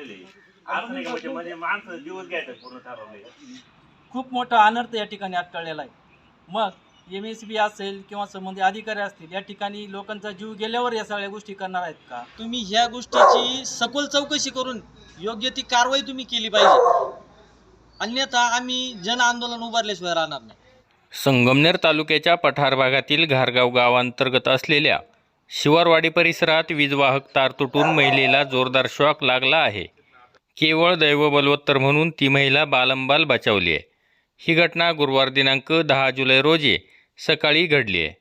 बसलेले असं नाही का? म्हणजे म्हणजे माणसं जीवच घ्यायचं पूर्ण ठरवलंय खूप मोठा अनर्थ या ठिकाणी टळलेला आहे. मग एम एस बी असेल किंवा संबंधित अधिकारी असतील या ठिकाणी लोकांचा जीव गेल्यावर या सगळ्या गोष्टी करणार आहेत का? तुम्ही ह्या गोष्टीची सखोल चौकशी करून योग्य ती कारवाई तुम्ही केली पाहिजे. अन्यथा आम्ही जन आंदोलन उभारल्याशिवाय राहणार नाही. संगमनेर तालुक्याच्या पठार भागातील घारगाव गावांतर्गत असलेल्या शिवारवाडी परिसरात वीजवाहक तार तुटून महिलेला जोरदार शॉक लागला आहे. केवळ दैव बलवत्तर म्हणून ती महिला बालंबाल बचावली आहे. ही घटना गुरुवार दिनांक दहा जुलै रोजी सकाळी घडली आहे.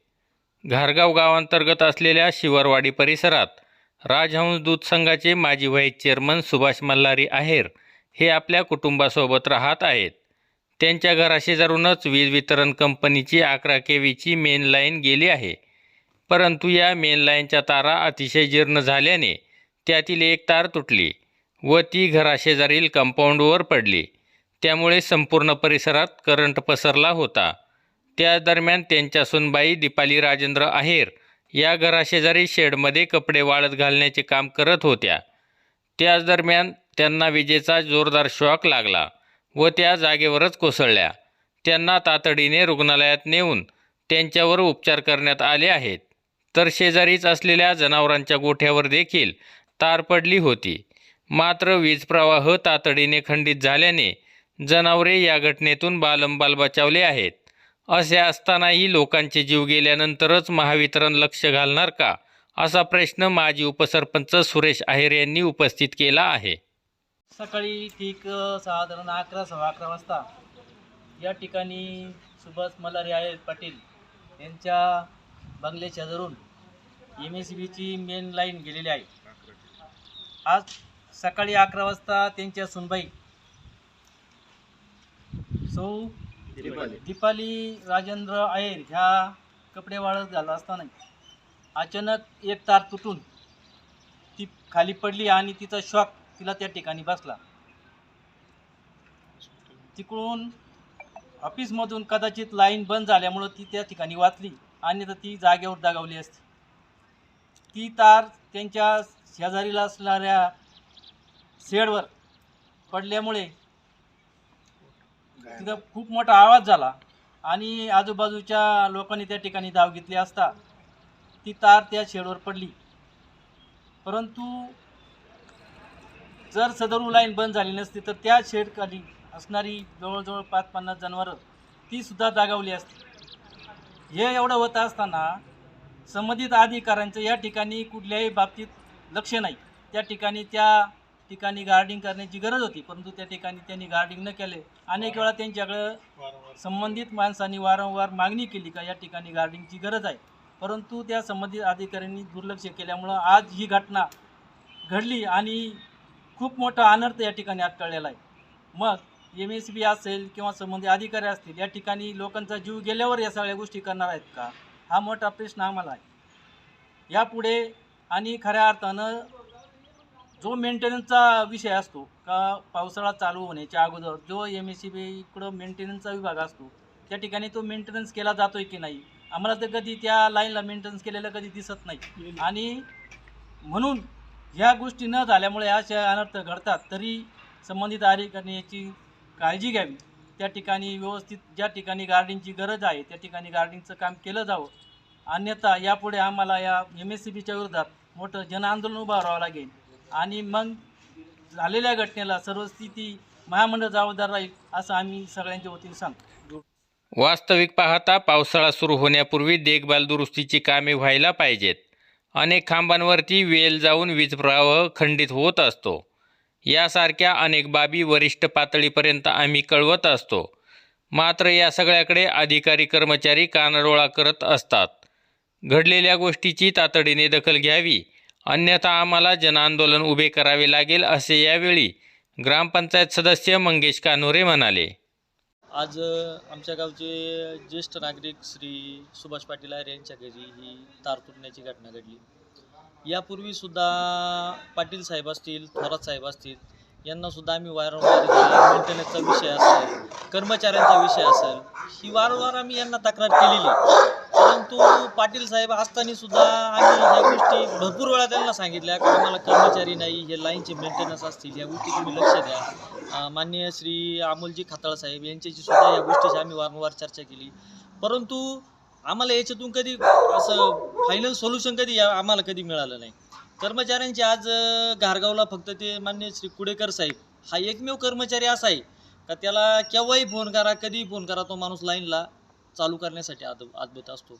घारगाव गावांतर्गत असलेल्या शिवारवाडी परिसरात राजहंस दूध संघाचे माजी व्हाईस चेअरमन सुभाष मल्हारी आहेर हे आपल्या कुटुंबासोबत राहत आहेत. त्यांच्या घराशेजारूनच वीज वितरण कंपनीची अकरा केवीची मेन लाईन गेली आहे. परंतु या मेन लाईनच्या तारा अतिशय जीर्ण झाल्याने त्यातील एक तार तुटली व ती घराशेजारील कंपाऊंडवर पडली. त्यामुळे संपूर्ण परिसरात करंट पसरला होता. त्या दरम्यान त्यांच्या सुनबाई दीपाली राजेंद्र आहेर या घराशेजारी शेडमध्ये कपडे वाळत घालण्याचे काम करत होत्या. त्याच दरम्यान त्यांना विजेचा जोरदार शॉक लागला व त्या जागेवरच कोसळल्या. त्यांना तातडीने रुग्णालयात नेऊन त्यांच्यावर उपचार करण्यात आले आहेत. तर शेजारीच असलेल्या जनावरांच्या गोठ्यावर देखील तार पडली होती. मात्र वीज प्रवाह तातडीने खंडित झाल्याने जनावरे या घटनेतून बालंबाल बचावले आहेत. असे असतानाही लोकांचे जीव गेल्यानंतरच महावितरण लक्ष घालणार का? असा प्रश्न माजी उपसरपंच सुरेश आहेर यांनी उपस्थित केला आहे. सकाळी ठीक साधारण अकरा सव्वा अकरा वाजता या ठिकाणी सुभाष मलारी आहेत पाटील यांच्या बंगल्याच्या धरून एम एस बीची मेन लाईन गेलेली आहे. आज सकाळी अकरा वाजता त्यांच्या सुनबाई सौ दीपाली. राजेंद्र अय्यर ह्या कपडे वाळत घालत असताना अचानक एक तार तुटून ती खाली पडली आणि तिचा शॉक तिला त्या ठिकाणी बसला. तिकडून ऑफिसमधून कदाचित लाईन बंद झाल्यामुळं ती त्या ठिकाणी वाचली. आणि तर ती जागेवर दगावली असती. ती तार त्यांच्या शेजारीला असणाऱ्या शेडवर पडल्यामुळे तिथं खूप मोठा आवाज झाला आणि आजूबाजूच्या लोकांनी त्या ठिकाणी धाव घेतली असता ती तार त्या शेडवर पडली. परंतु जर सदरू लाईन बंद झाली नसती तर त्या शेडखाली असणारी जवळजवळ पाच पन्नास जनावरं ती सुद्धा जागावली असती. हे एवढं होत असताना संबंधित अधिकाऱ्यांचं या ठिकाणी कुठल्याही बाबतीत लक्ष नाही. त्या ठिकाणी त्या ठिकाणी गार्डिंग करण्याची गरज होती परंतु त्या ठिकाणी त्यांनी गार्डिंग न केले. अनेक वेळा त्यांच्याकडं संबंधित माणसांनी वारंवार मागणी केली का या ठिकाणी गार्डिंगची गरज आहे. परंतु त्या संबंधित अधिकाऱ्यांनी दुर्लक्ष केल्यामुळं आज ही घटना घडली आणि खूप मोठा अनर्थ या ठिकाणी आटकळलेला आहे. मग एम एस बी असेल किंवा संबंधित अधिकारी असतील या ठिकाणी लोकांचा जीव गेल्यावर या सगळ्या गोष्टी करणार आहेत का? हा मोठा प्रश्न आम्हाला आहे. यापुढे आणि खऱ्या अर्थानं जो मेंटेनन्सचा विषय असतो का पावसाळा चालू होण्याच्या अगोदर जो एम एस सी बी इकडं मेंटेनन्सचा विभाग असतो त्या ठिकाणी तो मेंटेनन्स केला जातोय की नाही? आम्हाला तर कधी त्या लाईनला मेंटेनन्स केलेलं कधी दिसत नाही. आणि म्हणून ह्या गोष्टी न झाल्यामुळे अशा अनर्थ घडतात तरी संबंधित अधिकाऱ्यांनी याची काळजी घ्यावी. त्या ठिकाणी व्यवस्थित ज्या ठिकाणी गार्डिंगची गरज आहे त्या ठिकाणी गार्डिंगचं काम केलं जावं. अन्यथा यापुढे आम्हाला या एम एस सी बीच्या विरोधात मोठं जनआंदोलन उभारावं राहावं लागेल. आणि मग झालेल्या घटनेला सर्व स्थिती महामंडळ जबाबदार राहील असं आम्ही सगळ्यांच्या वतीने सांगतो. वास्तविक पाहता पावसाळा सुरू होण्यापूर्वी देखभाल दुरुस्तीची कामे व्हायला पाहिजेत. अनेक खांबांवरती वेल जाऊन वीज प्रवाह खंडित होत असतो. यासारख्या अनेक बाबी वरिष्ठ पातळीपर्यंत आम्ही कळवत असतो. मात्र या सगळ्याकडे अधिकारी कर्मचारी कानडोळा करत असतात. घडलेल्या गोष्टीची तातडीने दखल घ्यावी. अन्यथा आम्हाला जनआंदोलन उभे करावे लागेल असे यावेळी ग्रामपंचायत सदस्य मंगेश कानोरे म्हणाले. आज आमच्या गावचे ज्येष्ठ नागरिक श्री सुभाष पाटील आहे यांच्या घरी ही तार तुटण्याची घटना घडली. यापूर्वी सुद्धा पाटील साहेब असतील थोरात साहेब असतील यांनासुद्धा आम्ही वारंवार मेंटेनन्सचा विषय असेल कर्मचाऱ्यांचा विषय असेल ही वारंवार आम्ही यांना तक्रार केलेली. परंतु पाटील साहेब असताना सुद्धा आम्ही ह्या गोष्टी भरपूर वेळा त्यांना सांगितल्या की आम्हाला कर्मचारी नाही हे लाईनचे मेंटेनन्स असतील या गोष्टी तुम्ही लक्ष द्या. माननीय श्री अमोलजी खाताळ साहेब यांच्याशी सुद्धा या गोष्टीची आम्ही वारंवार चर्चा केली. परंतु आम्हाला याच्यातून कधी असं फायनल सोल्युशन कधी या- आम्हाला कधी मिळालं नाही. कर्मचाऱ्यांचे आज घारगावला फक्त ते मान्य श्री कुडेकर साहेब. हा एकमेव कर्मचारी असा आहे का त्याला केव्हाही फोन करा कधीही फोन करा तो माणूस लाईनला चालू करण्यासाठी आद आदबत असतो.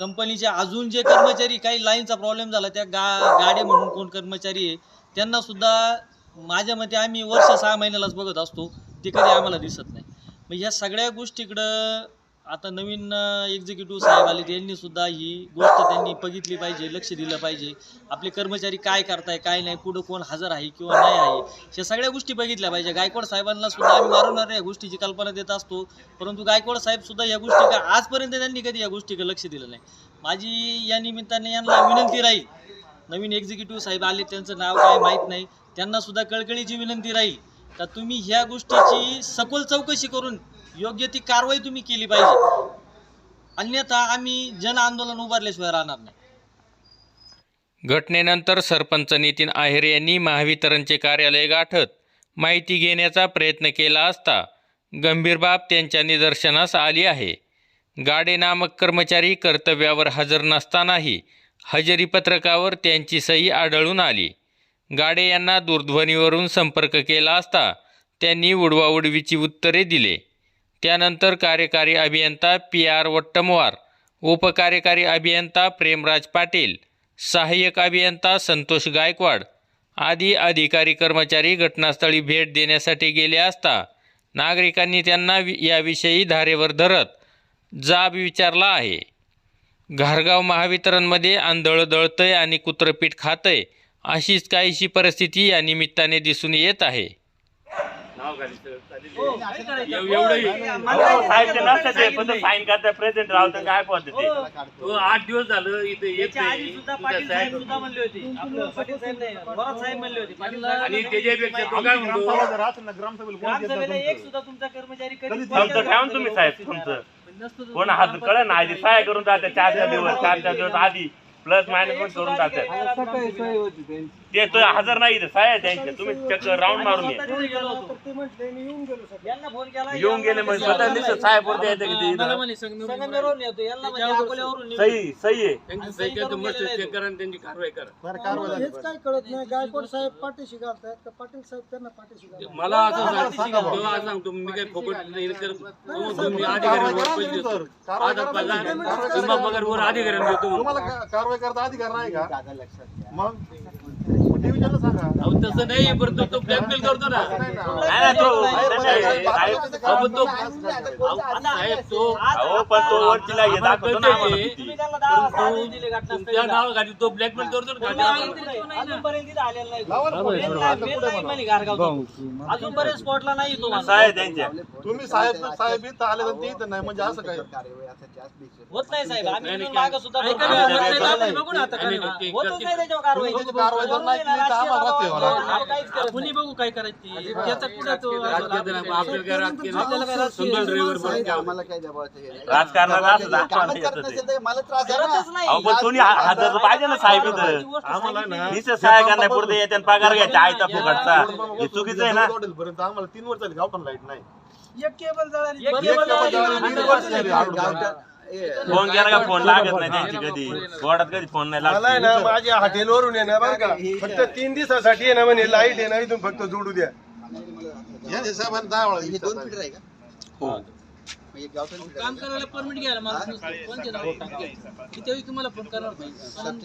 कंपनीचे अजून जे कर्मचारी काही लाईनचा प्रॉब्लेम झाला त्या गा गाड्या म्हणून कोण कर्मचारी आहे त्यांना सुद्धा माझ्या मते आम्ही वर्ष सहा महिन्यालाच बघत असतो ते कधी आम्हाला दिसत नाही. मग ह्या सगळ्या गोष्टीकडं आता नवीन एक्झिक्युटिव्ह साहेब आले त्यांनी सुद्धा ही गोष्ट त्यांनी बघितली पाहिजे लक्ष दिलं पाहिजे. आपले कर्मचारी काय करताय काय नाही कुठं कोण हजर आहे किंवा नाही आहे या सगळ्या गोष्टी बघितल्या पाहिजे. गायकवाड साहेबांना सुद्धा आम्ही वारंवार या गोष्टीची कल्पना देत असतो. परंतु गायकवाड साहेब सुद्धा या गोष्टी का आजपर्यंत त्यांनी कधी या गोष्टीकडे लक्ष दिलं नाही. माझी या निमित्ताने यांना विनंती राहील. नवीन एक्झिक्युटिव्ह साहेब आले त्यांचं नाव काय माहीत नाही. त्यांना सुद्धा कळकळीची विनंती राहील. का तुम्ही ह्या गोष्टीची सखोल चौकशी करून योग्य ती कारवाई तुम्ही केली पाहिजे. अन्यथा आम्ही जन आंदोलन उभारल्याशिवाय राहणार नाही. घटनेनंतर सरपंच नितीन आहेर यांनी महावितरणचे कार्यालय गाठत माहिती घेण्याचा प्रयत्न केला असता गंभीर बाब त्यांच्या निदर्शनास आली आहे. गाडे नामक कर्मचारी कर्तव्यावर हजर नसतानाही हजेरी पत्रकावर त्यांची सही आढळून आली. गाडे यांना दूरध्वनीवरून संपर्क केला असता त्यांनी उडवाउडवीची उत्तरे दिले. त्यानंतर कार्यकारी अभियंता पी आर वट्टमवार उपकार्यकारी अभियंता प्रेमराज पाटील सहाय्यक अभियंता संतोष गायकवाड आदी अधिकारी कर्मचारी घटनास्थळी भेट देण्यासाठी गेले असता नागरिकांनी त्यांना वि- याविषयी धारेवर धरत जाब विचारला आहे. घारगाव महावितरणमध्ये आंधळ दळतंय आणि कुत्रपीठ खातंय अशीच काहीशी परिस्थिती या निमित्ताने दिसून येत आहे. साईन करता प्रेझेंट राहतं काय पद्धती? हो. तो आठ दिवस झालं इथे येत आणि त्याच्यापेक्षा तो काय म्हणतो ग्रामसभेला एक सुद्धा तुमचा कर्मचारी कधी तुमचं ठेवा ना तुम्ही साहेब तुमचं. कोण हात कळ ना आधी सहाय्य करून जाते चार चार दिवस चार चार दिवस आधी प्लस मायनस पण करून जाते. ते तो हजर नाही इथे. सहाय्य त्यांचे तुम्ही चक्क राऊंड मारून येऊन गेले म्हणजे स्वतः निश्चित साहेब वरती येते की ते इथं. सही सही आहे. आणि सही करून गेलेला आहे तो. हेच काय कळत नाही गायकवाड साहेब पाठीशी घालतायत का पाटील साहेब त्यांना पाठीशी घालतात. मला असं सांग तेव्हा आज सांगतो मी काही फोकट नाही करत तो तुम्ही अधिकाऱ्यांवर पैसे देतो. आज पगार तुम्हा. पगारवर अधिकाऱ्यांना देतो. तुम्हाला का- कारवाई करता अधिकार नाही का? मग? तसं नाही परंतु तो ब्लॅकमेल करतो ना नाही ना. नाही ना, तो साहेब तो पण वरतीला दाखवतो ना आम्हाला किती. तुमच्या ब्लॅकमेल करतो ना तुम्ही खाली. आदेश नाही. अजूनपर्यंत इथं आलेला नाही. लावा ना मेल फोन. नाही, मेल नाही म्हणे घारगावचा. अजूनपर्यंत स्पॉटला नाही तो माणूस. त्यांच्या तुम्ही साहेब साहेब इथं आले तर ते इथं नाही म्हणजे असं काय होत नाही साहेब आम्ही इथून मागं सुद्धा ऐका बघतो. ना, होत होत नाही, नाही, आम्ही बघू ना आता काय. होतच. नाही त्याच्यावर कारवाई. तुम्ही त्याची कारवाई जर नाही केली तर आम्हाला रस्ते करत कुणी. बघू काय करायची? त्याचा. राजकारणाला पण हा- पाहिजे ना साहेब इथं. आम्हाला ना नुसतं सहाय्य करण्यापुरते येते आणि पगार घ्यायचा आयता फुकटचा. हे चुकीचं आहे ना. पर्यंत आम्हाला तीन वर्ष झाली गावठाण लाइट नाही. एक केबल जळाली. फोन केला का? फोन लागत नाही त्यांची कधी. बोर्डात कधी फोन नाही मला आहे ना लागत माझ्या हॉटेलवरून आहे ना बरं का? फक्त तीन दिवसासाठी आहे ना म्हणे लाइट आहे ना इथून फक्त जोडू द्या. या साहेबांनी दहा वेळा विचारलं. काम करायला परमिट घ्यायला माणूस नसतो. कोणते नाव टाकते? मी तेव्हा तुम्हाला फोन करणार नाही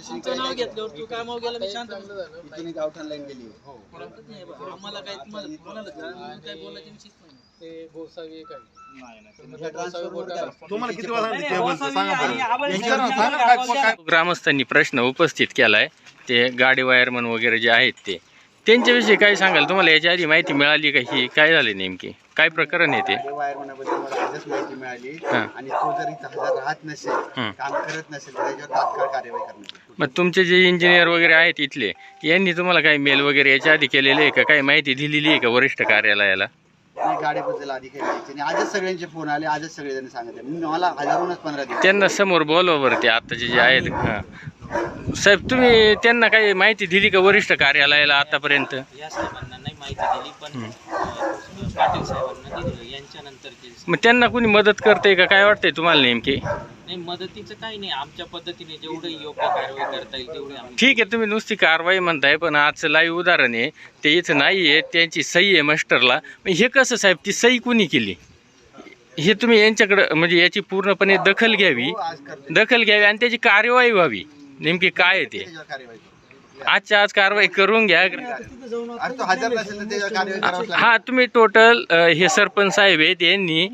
तुमचं नाव घेतल्यावर तू कामावर गेला मी शांत बसतो. परतच नाही बा. आम्हाला काय तुम्हाला कोणाला काय बोलायचं विषयच नाही. ग्रामस्थांनी प्रश्न उपस्थित केलाय. ते गाडी वायरमन वगैरे जे आहेत ते. त्यांच्याविषयी काय सांगाल? तुम्हाला याच्या आधी माहिती मिळाली का ही? काय झाले नेमकी? काय प्रकरण आहे ते? वायरमनाबद्दल मला आजच माहिती मिळाली. आणि तो जर इथं हजर राहत नसेल. काम करत नसेल तर त्याच्यावर तात्काळ कार्यवाही करण्यात येईल. मग तुमचे जे इंजिनियर वगैरे आहेत इथले यांनी तुम्हाला काही मेल वगैरे याच्या आधी केलेले आहे का? काही माहिती दिलेली आहे का वरिष्ठ कार्यालयाला? नाही अधिकारी यायचे आणि आजच सगळ्यांचे फोन आले आजच सगळेजण सांगत आहे मी मला हजारोनच पंधरा दिवस. त्यांना समोर बोलवा बरं ते आताचे जे आहेत. हां. साहेब तुम्ही त्यांना काही माहिती दिली का वरिष्ठ कार्यालयाला आतापर्यंत? या साहेबांना नाही माहिती दिली पण अं, पाटील साहेबांना दिलं. यांच्यानंतर मग त्यांना कुणी मदत करते का? काय वाटतंय तुम्हाला नेमकी? नाही मदतीचं काही नाही. आमच्या पद्धतीने जेवढं योग्य कारवाई करता येईल तेवढी आम्ही ठीक आहे तुम्ही नुसती कारवाई म्हणताय पण आजचं लाईव्ह उदाहरण आहे. ते इथं नाही आहे त्यांची सही आहे मास्टरला मग हे कसं साहेब? ती सही कुणी केली? हे तुम्ही यांच्याकडं म्हणजे याची पूर्णपणे दखल घ्यावी. हो, दखल घ्यावी आणि त्याची कार्यवाही व्हावी. नेमकी काय आहे ते. आजच्या आज कारवाई करून घ्या. हा तुम्ही टोटल हे सरपंच साहेब आहेत यांनी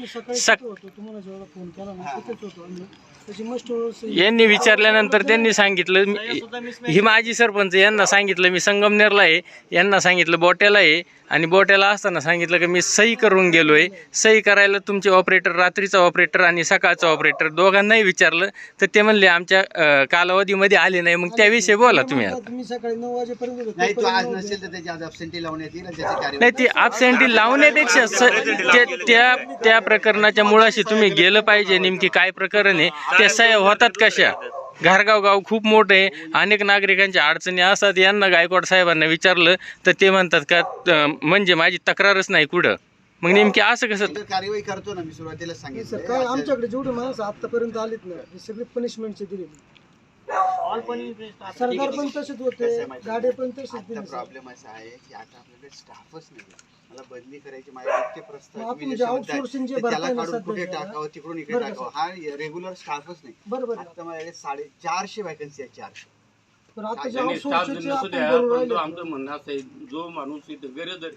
यांनी विचारल्यानंतर त्यांनी सांगितलं मी- ही माझी सरपंच यांना सांगितलं मी संगमनेरला आहे यांना सांगितलं बोट्याला आहे. आणि बोट्याला असताना सांगितलं की मी सही करून गेलोय. सही करायला तुमचे ऑपरेटर रात्रीचा ऑपरेटर आणि सकाळचा ऑपरेटर दोघांनाही विचारलं. तर ते म्हणले आमच्या कालावधीमध्ये आले नाही. मग त्याविषयी बोला तुम्ही. नाही तो absentee लावण्यापेक्षा त्या त्या प्रकरणाच्या मुळाशी तुम्ही गेलं पाहिजे. नेमकी काय प्रकरण आहे? त्या सह्या होतात कशा? घारगाव गाव खूप मोठं आहे. अनेक नागरिकांच्या अडचणी असतात. यांना गायकवाड साहेबांना विचारलं तर ते म्हणतात का म्हणजे माझी तक्रारच नाही कुठं. मग नेमकी असं कसं? कारवाई करतो ना मी सुरुवातीला सांगितलं. काय आमच्याकडे जेवढे माणसं आतापर्यंत आलीत ना हे सगळे पनिशमेंटचे दिले सरकार पण तसेच होते गाडे पण तसेच. प्रॉब्लेम असा आहे की आता आपल्याकडे स्टाफच नाही. मला बदली करायची माझे इतके प्रस्ताव म्हणताय, ते त्याला काढून कुठे टाकावं तिकडून इकडे बरोबर. टाकावं. हा रेग्युलर स्टाफच नाही. बरोबर आहे. आता माझ्याकडे साडे चारशे वॅकन्सी आहेत चारशे. पण आता जे त्यांनी स्टाफ outsourcing चे नसू आपण द्या करू पण राहिले. तो आमचं म्हणणं असं आहे जो माणूस इथं गरज आहे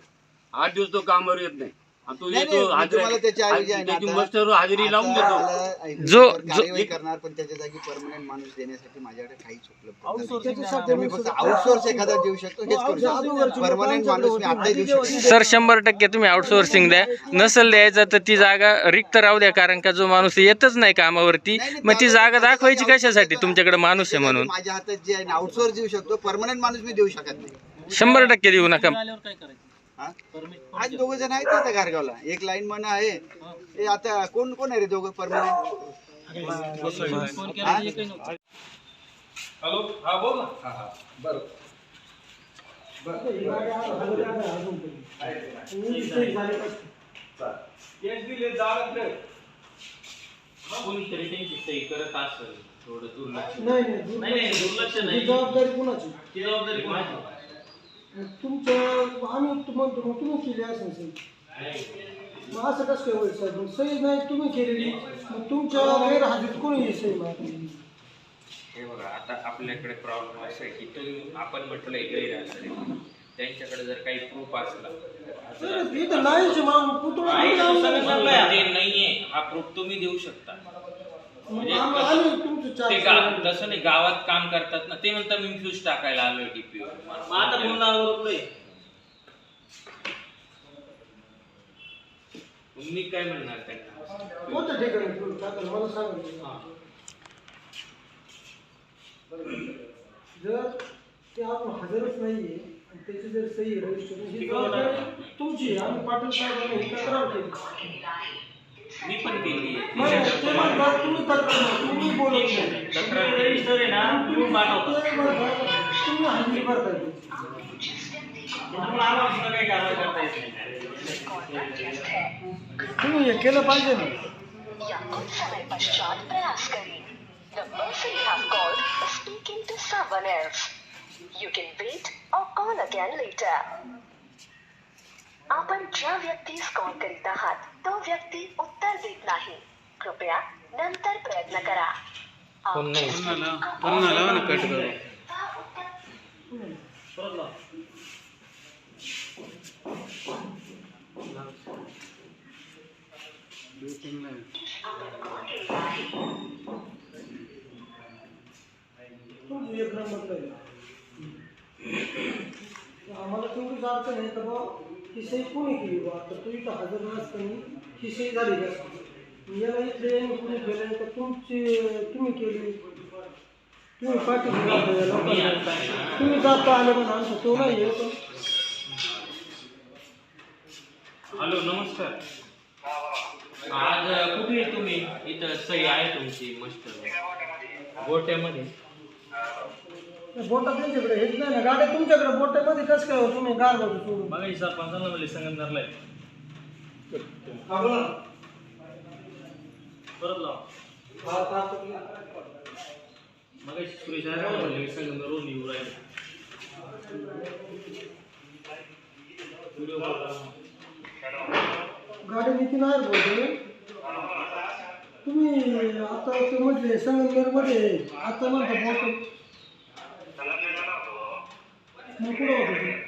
आठ दिवस तो कामावर येत नाही. नाही, येतो नाही, मी हाजरी- तुम्हाला त्याच्या ऐवजी आहे ना त्याची आता- मस्टर हजेरी लावून आता देतो. मला ऐक- जो- करणार पण त्याच्या जागी परमनंट माणूस देण्यासाठी माझ्याकडे काहीच उपलब्ध नाही. त्याच्यासाठी तर मी मग फक्त सुद्धा- आउटसोर्स एखादा देऊ शकतो हेच करू जे अगोदरचे शकतो. लोकं परमनंट आमच्याकडे माणूस मी होते, आताही देऊ शकतो. सर शंभर टक्के तुम्ही आउटसोर्सिंग द्या. नसेल द्यायचं तर ती जागा रिक्त राहू द्या कारण का जो माणूस येतच नाही कामावरती मग ती जागा- दाखवायची कशासाठी? तुमच्याकडे माणूस आहे म्हणून. माझ्या हातात जे आहे आउटसोर्स देऊ शकतो. परमनंट माणूस मी देऊ शकत नाही. शंभर टक्के देऊ नका. आल्यावर काय करायचं? हा? परमिट आज दोघ जण आहेत ना आता गारगावला. एक लाईन मन आहे. हे. आता कोण कोण आहे रे दोघं परमनंट नव्हतं. कोणीतरी त्यांची सही करत असेल. थोडं दुर्लक्ष. नाही नाही नाही नाही दुर्लक्ष ही नाही जबाबदारी कुणाची? जबाबदारी कोणाची? तुमच्या आम्ही म्हणतो मग तुम्ही केली असेल सही मग असं कसं काय होईल साहेब? मग सही नाही तुम्ही केलेली. मग तुमच्या गैरहजेरीत कोणी ही सही मारली हे बघा आता आपल्याकडे प्रॉब्लेम असा आहे की तुम्ही आपण म्हटलंय गैरहजर. त्यांच्याकडे जर काही प्रूफ असला सर इथं नाहीच आहे मग पुतळा? ते नाहीये. हा प्रूफ तुम्ही देऊ शकता. आम्ही तुमचं ते तसं नाही गावात काम करतात ना ते म्हणतात मी फ्यूज टाकायला आलोय डीपीओ मग आता बोलणं आवडत नाही मी काय म्हणणार त्यांना? कोणत्या ठिकाणी तुम्ही टाकाल मला सांगा जर ते आपण हजरच नाहीये आणि त्याची जर सही रजिस्टर ही जबाबदारी तुमची आहे. आम्ही पाटील साहेबांनी ही तक्रार केली. मी पण केली मग ते म्हणतात तुम्ही तक्रार तुम्ही बोलत नाही. तक्रार रजिस्टर आहे ना तुम्ही पाठवता ते म्हणतात, तुम्ही हजेरी भरताय त्याच्यामुळे आम्हाला सुद्धा काही कारवाई करता येत नाही. तुम्ही हे केलं पाहिजे ना. या कुछ समय पश्चात प्रयास करें The person you have called is speaking to someone else. You can wait or call again later. आपण ज्या व्यक्तीस कॉल करीत आहात तो व्यक्ती उत्तर देत नाही. कृपया नंतर प्रयत्न करा. आहे. आम्हाला तेवढीच अडचण आहे का बा ही सही कोणी केली बा तर तू इथं हजर नसताना ही सही झाली नसती याला इथले यांनी कोणी केलं तर तुमची तुम्ही केली. तुम्ही पाठीशी जाता या लोकांना तुम्ही जाता आले पण आमचा तो नाही पण हॅलो नमस्कार. आज कुठे तुम्ही? इथं सही आहे तुमची मस्त. गोट्यामध्ये बोटा त्यांच्याकडे हेच नाही ना गाड्या तुमच्याकडे बोटामध्ये कसं काय हो? तुम्ही गार बघू सोडून. बघा सरपंचाला म्हणले संगमनेरला आहे. परत लावा. मग सुरेश आहे म्हणले संगमनेरवरून येऊ राहिले. व्हिडिओ. गाडी बोलतो तुम्ही आता ते म्हटले संगमनेरमध्ये आता म्हणता बोट. मग कुठं होतं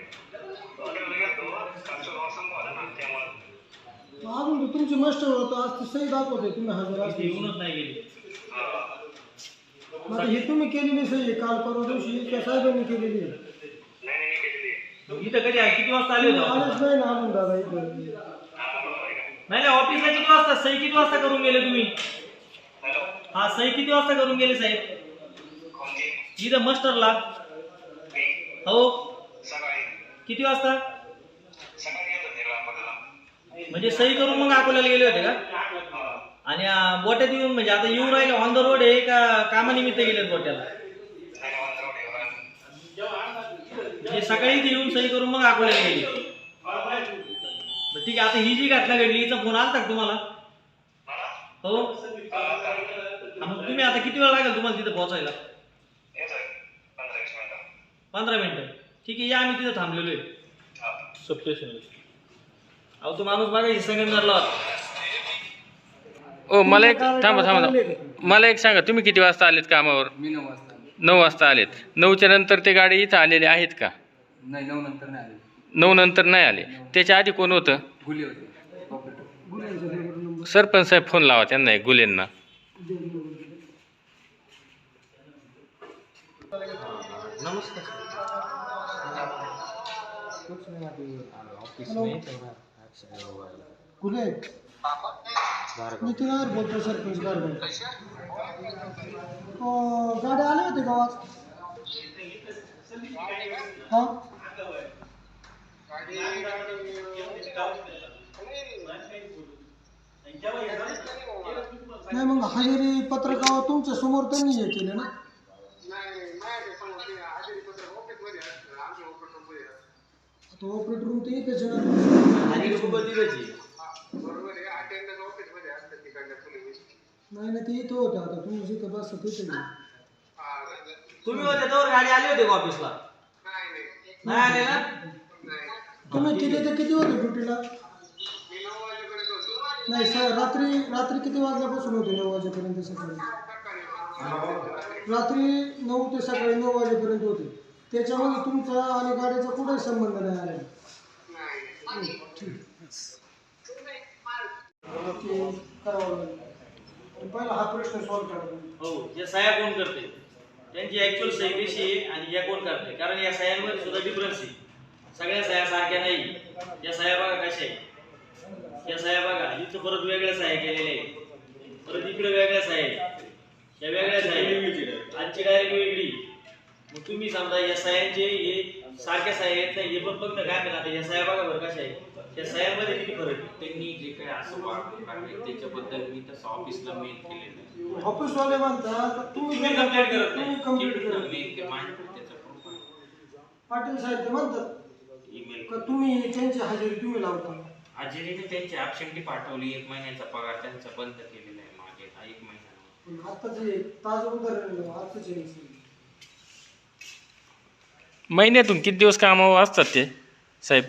अजून तुमचे मास्टर होतं आज ते सही दाखवते तुम्ही हजर इथे असते येऊनच नाही गेली. मग आता ही तुम्ही केलेली सही आहे. काल परवा दिवशी त्या साहेबांनी केलेली आहे. इथं कधी आहे? किती वाजता आले तुम्ही होते आलेच नाही ना अजून दादा इथं. नाही नाही ऑफिसला किती वाजता? सही किती वाजता करून गेले तुम्ही? हा सही किती वाजता करून गेले साहेब? इथं मस्टरला. हो. किती वाजता? म्हणजे सही करून मग अकोल्याला गेले होते का? आणि अं, गोट्यात येऊन म्हणजे आता येऊन राहिले ऑन द रोड आहे का कामानिमित्त गेले गोट्याला म्हणजे सकाळी इथे येऊन सही करून मग अकोल्याला गेले. ठीक आहे आता ही जी घटना घडली हिचा फोन आलता का तुम्हाला? हो. हा, मग तुम्ही आता किती वेळ लागेल तुम्हाला तिथे पोहोचायला? पंधरा मिनिटं. ठीक आहे या आम्ही तिथे थांबलेलो आहे. सबस्टेशन अहो तो माणूस बघा संगमनेरला ओ मला एक थांबा थांबा थांबा. मला एक सांगा तुम्ही किती वाजता आलेत कामावर? मी नऊ वाजता नऊ वाजता आलेत. नऊच्या नंतर ते गाडी इथं आलेले आहेत का? नाही नऊ नंतर नाही आले. नऊ नंतर नाही आले. त्याच्या आधी कोण होतं? गुली ऑपरेटर सरपंच साहेब फोन लावा त्यांना एक गुलेंना. कुठे? नितीन आहे बोलतो सरपंच गाडगाव गाडी आले होते गावात. हा? नाही मग हजेरी पत्रकावर तुमच्यासमोर त्यांनी हे केलं ना. आता ऑपरेटर रूम ते एकच आहे ना आणि सोबत तिथेच नाही ना ते इथं होतं आता. तुम्ही जिथं बसता तिथे तुम्ही होते तर गाडी आली होती का ऑफिसला नाही आले ना? तुम्ही किती ते किती होते ड्युटीला? नाही सर रात्री रात्री किती वाजल्यापासून होते नऊ वाजेपर्यंत सकाळी? रात्री नऊ ते सकाळी नऊ वाजेपर्यंत होते. त्याच्यामध्ये तुमचा आणि गाडीचा कुठेही संबंध नाही आला हं, ठीक. ते करावं लागेल पहिला हा प्रश्न सॉल्व करावा लागेल हो या सह्या कोण करते? त्यांची ऍक्च्युअल सही कशी आहे आणि या कोण करते? कारण या सह्यांमध्ये सुद्धा डिफरन्स आहे. सगळ्या सह्या सारख्या नाही. या सह्या बघा कशा आहे या सह्या बघा इथं परत वेगळ्या सह्या केलेल्या आहे परत इकडे वेगळ्या सह्या आहेत. या वेगळ्या सह्या आहेत. आजची डायरेक्ट वेगळी. मग तुम्ही समजा या सह्यांचे हे सारख्या सह्या येत नाही हे पण बघणं काय म्हणा आता या सह्या बघा बरं कशा आहे या सह्यांमध्ये किती फरक आहे? त्यांनी जे काही असं वागणूक त्याच्याबद्दल मी तसं ऑफिसला मेल केलेलं आहे ऑफिसवाले म्हणतात तुम्ही तुम्ही complaint करत नाही. तुम्ही complaint करत नाही. ते त्याचा proof आहे पाटील साहेब ते म्हणतात ईमेल का तुम्ही त्यांची हजेरी तुम्ही लावता? आजीने त्यांची ॲबसेंटी पाठवली. एक महिन्याचा पगार त्यांचा बंद केलेला आहे मागे हा एक महिना. पण आत्ताच हे ताजं उदाहरण नसेल. महिन्यातून किती दिवस कामावर असतात ते साहेब?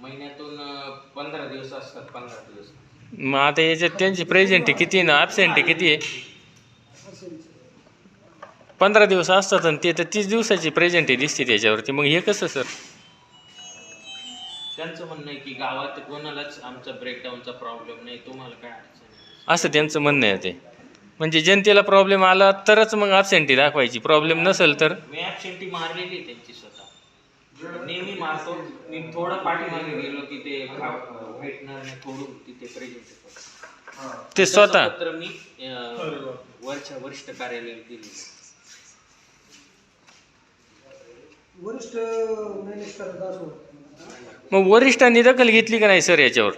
महिन्यातून पंधरा दिवस असतात पंधरा दिवस. मग आता याच्यात त्यांची प्रेझेंट किती ना ॲबसेंट किती आहे? पंधरा दिवस असतात आणि ते तर तीस दिवसाची प्रेझेंट दिसते त्याच्यावरती. मग हे कसं सर त्यांचं म्हणणं आहे की गावात कोणालाच आमचा ब्रेकडाऊनचा प्रॉब्लेम नाही तुम्हाला काय अडचण असं त्यांचं म्हणणं आहे ते. म्हणजे जनतेला प्रॉब्लेम आला तरच मग ॲबसेंटी दाखवायची. प्रॉब्लेम नसेल तर. मी ॲबसेंटी मारलेली आहे त्यांची स्वतः. नेहमी मारतो. मी थोडं पाठीमागे गेलो की ते भेटणार नाही खोडून तिथे प्रेझेंट ते स्वतः. पत्र मी अं, वरच्या वरिष्ठ कार्यालयाला दिलेलं वरिष्ठ मॅनेज करत असो मग वरिष्ठांनी दखल घेतली का नाही सर याच्यावर?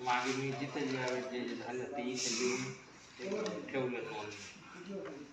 मागे मी जिथे ज्यावेळेस जे झालं ते इथे लिहून ठेवलं होतं.